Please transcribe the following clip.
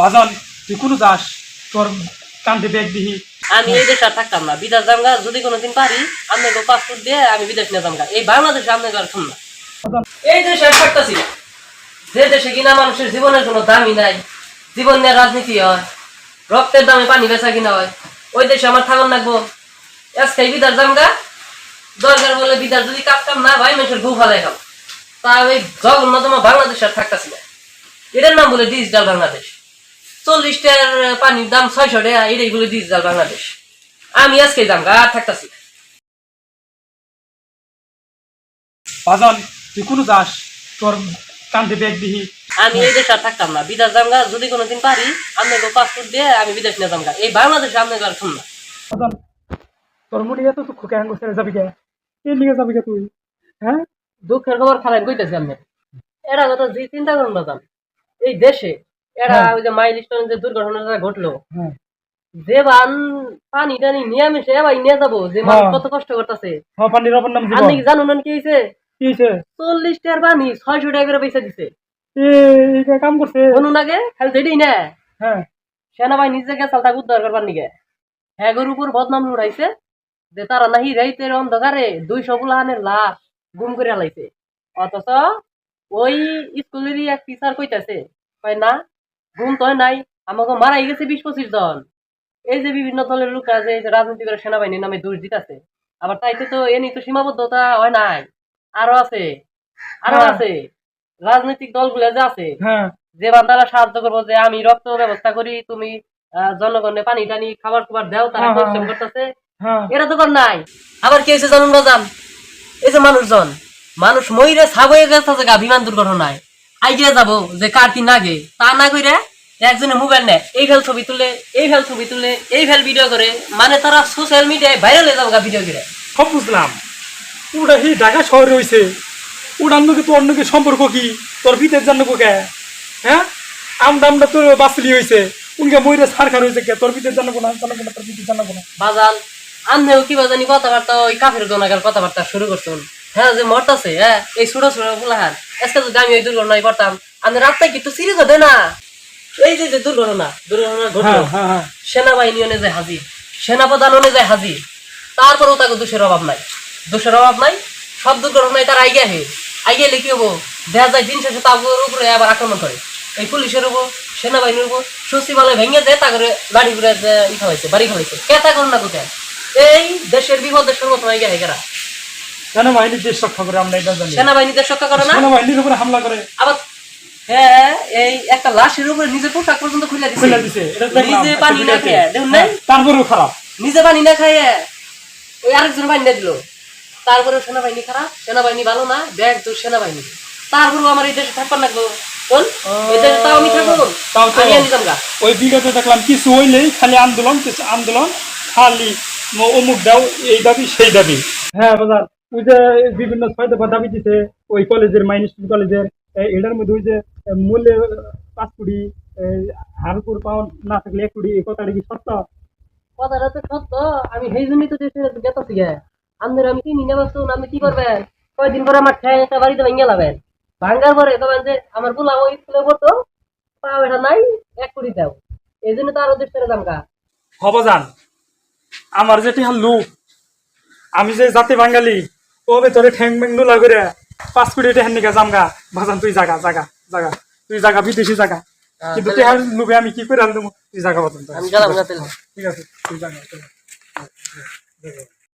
বাজান, তুই কোনো যাস? তোর কান্দে ব্যাগ দিহি। আমি এই দেশে আর থাকতাম না। বিদেশ জামগা যদি কোনোদিন পারি, আপনাকে পাসপোর্ট দিয়ে আমি বিদেশ নিয়ে জামগা এই বাংলাদেশে আপনাকে আর শুন না। এই দেশে আর থাকতাছি। যে দেশে কিনা মানুষের জীবনের কোনো দামই নাই, জীবন নিয়ে রাজনীতি হয়, রক্তের দামে পানি বেচা কিনা হয়, ওই দেশে আমার থাকুন লাগবো। আজকে বিদার জামগা দরকার বলে বিদার যদি কাজ কাম না ভাই মানুষের গু ফালাই খাও তা ওই জগন্নাথ বাংলাদেশে আর থাকতাছি না। এটার নাম বলে ডিজিটাল বাংলাদেশ। চল্লিশ টাকার পানির দাম ছয়শো টাকা এটাই বলে ডিজিটাল বাংলাদেশ। আমি আজকে দাম আর থাকতাছি। বাজান তুই কোনো যাস? তোর কান্দে ব্যাগ দিহি। আমি এই দেশে আর থাকতাম না। বিদেশ জামগা যদি কোনোদিন পারি আপনাকে পাসপোর্ট দিয়ে আমি বিদেশ নিয়ে জামগা এই বাংলাদেশে আপনাকে আর শুন না। বাজান তোর মনে এত দুঃখ কেন যাবি কে এই নিয়ে যাবি কে তুই? হ্যাঁ? দুঃখের খবর খালেন কইতেছি আপনি এরা কথা যে চিন্তা করুন বাজান। এই দেশে এরা হ্যাঁ। ওই যে মাইল স্টোনে যে দুর্ঘটনাটা ঘটলো হ্যাঁ। যে বান পানি টানি নিয়ে আমি সে ভাই নিয়ে যাব যে মানুষ হ্যাঁ। কত কষ্ট করতেছে। পানির অপর নাম আপনি কি জানুন না কি হয়েছে চল্লিশ টাকার পানি ছয়শো টাকা করে পয়সা দিছে। কাম করছে। শুনুন আগে খালি যেটাই না। হ্যাঁ। সেনাবাহিনী যে গেছাল তাকে উদ্ধার করবার নিগে। হ্যাগর উপর বদনাম উড়াইছে যে তারা নাহি রাইতের অন্ধকারে দুইশো গুলাহানের লাশ গুম করে হালাইছে অথচ ওই স্কুলেরই এক টিচার কইতাছে কয় না গুম তো নাই আমাকে মারাই গেছে বিশ পঁচিশ জন। এই যে বিভিন্ন দলের লোক আছে এই যে রাজনীতি করে সেনাবাহিনীর নামে দোষ দিতেছে। আবার তাইতে তো এ নিয়ে তো সীমাবদ্ধতা হয় নাই। আরও আছে আরও হ্যাঁ। আছে। রাজনৈতিক দলগুলো যে আছে হ্যাঁ। যে বান্দারা সাহায্য করব যে আমি রক্ত ব্যবস্থা করি তুমি জনগণে পানি টানি খাবার খাবার দাও তারা হ্যাঁ, পরিশ্রম। করতেছে। এরা তো নাই। আবার কি হয়েছে জানুন বাজান এই যে মানুষজন। মানুষ ময়ূরে ছাগয়ে গেছে গা বিমান দুর্ঘটনায়। আইডিয়া যাব যে কার কি নাগে তা না কইরা একজনে মোবাইল নেয় এই ফেল ছবি তুলে এই ফেল ছবি তুলে এই ফেল ভিডিও করে। মানে তারা সোশ্যাল মিডিয়ায় ভাইরাল হয়ে যাবগা ভিডিও করে। সব বুঝলাম। ওটা সেই ঢাকা শহরে রয়েছে ওটার নাকি তোর নাকি সম্পর্ক কি? তোর ভিতর জানো কে? হ্যাঁ? আমটা আমটা তোর বাসলি হয়েছে উনকে ময়ূরে সার খার হয়েছে কে? তোর ভিতর জানাব না জানাব না তোর ভিতর জানাব না। বাজান আমিও কি বাজানি কথাবার্তা ওই কাফের জনাগার কথাবার্তা শুরু করছেন হ্যাঁ। যে মরতাছে হ্যাঁ এই ছোট ছোট ফুলাহান আজকে যদি আমি ওই দুর্ঘটনায় পড়তাম আমি রাস্তায় কিন্তু সিরিজ হতে না। এই যে যে দুর্ঘটনা দুর্ঘটনা ঘটলো। হ্যাঁ হ্যাঁ হ্যাঁ। সেনাবাহিনী অনুযায়ী হাজির সেনাপ্রধান অনুযায়ী হাজির তারপরেও তাকে দোষের অভাব নাই। দোষের অভাব নাই সব দুর্ঘটনায় তার আইগিয়া হে। আইগিয়া লিখে হব দেখা যায় দিন শেষে তাদের উপরে আবার আক্রমণ করে। এই পুলিশের উপর সেনাবাহিনীর উপর সচিবালয় ভেঙে যায় তা করে গাড়ি ঘুরে ই খাওয়াইছে বাড়ি খাওয়াইছে। কেতা করুন না কোথায় এই দেশের বিপদের সর্বপ্রথম আইগিয়া হে গেরা সেনাবাহিনীর দেশ রক্ষা করে আমরা এটা জানি। সেনাবাহিনীদের সরকার করে না? সেনাবাহিনীর উপরে হামলা করে। আবার হ্যাঁ এই একটা লাশের উপরে নিজের পোশাক পর্যন্ত খুলে খুলে দিছে এটা নিজে পানি না। খেয়ে দেখুন নাই? হ্যাঁ, তারপরেও খারাপ। নিজে পানি না ওই আরেকজন পানি না দিল। তারপরে সেনাবাহিনী খারাপ সেনাবাহিনী ভালো না ব্যাগ তো সেনাবাহিনী। তারপরেও আমার এই দেশে থাকবার দেশে ওই বিগতে দেখলাম কিছু হইলেই খালি আন্দোলন কিছু আন্দোলন খালি অমুক দাও এই দাবি সেই দাবি। হ্যাঁ বাজার। ওই যে বিভিন্ন ছয় দফা দাবি দিছে ওই কলেজের মাইন স্কুল কলেজের এই এটার মধ্যে ওই যে মূল্যে পাঁচ কোটি হার উপর পাওয়া না থাকলে এক কোটি এই কথাটা কি সত্য? কথাটা তো সত্য আমি সেই জন্যই তো দেশে গেতাছি গে। আমাদের আমি চিনি না বাস্তব আপনি কি করবেন? কয়দিন পরে আমার ঠ্যাং একটা বাড়িতে ভেঙে লাবেন। ভাঙ্গার পরে যে আমার পোলা ওই স্কুলে পড়তো পাও এটা নাই এক কোটি দাও। এই জন্য তো আরও দেশ ছেড়ে দাম গা। হবজান আমার যেটি হাল লোক আমি যে জাতি বাঙালি তবে তোরে ঠ্যাং ব্যাং নোলা করে পাঁচ কোটি টেহান নিকা জামগা ভাজান তুই জাগা জাগা জাগা। তুই জাগা বিদেশি জাগা। কিন্তু টেহার লোকে আমি কি করে আনলাম তুই জাগা গা ঠিক আছে তুই জাগা।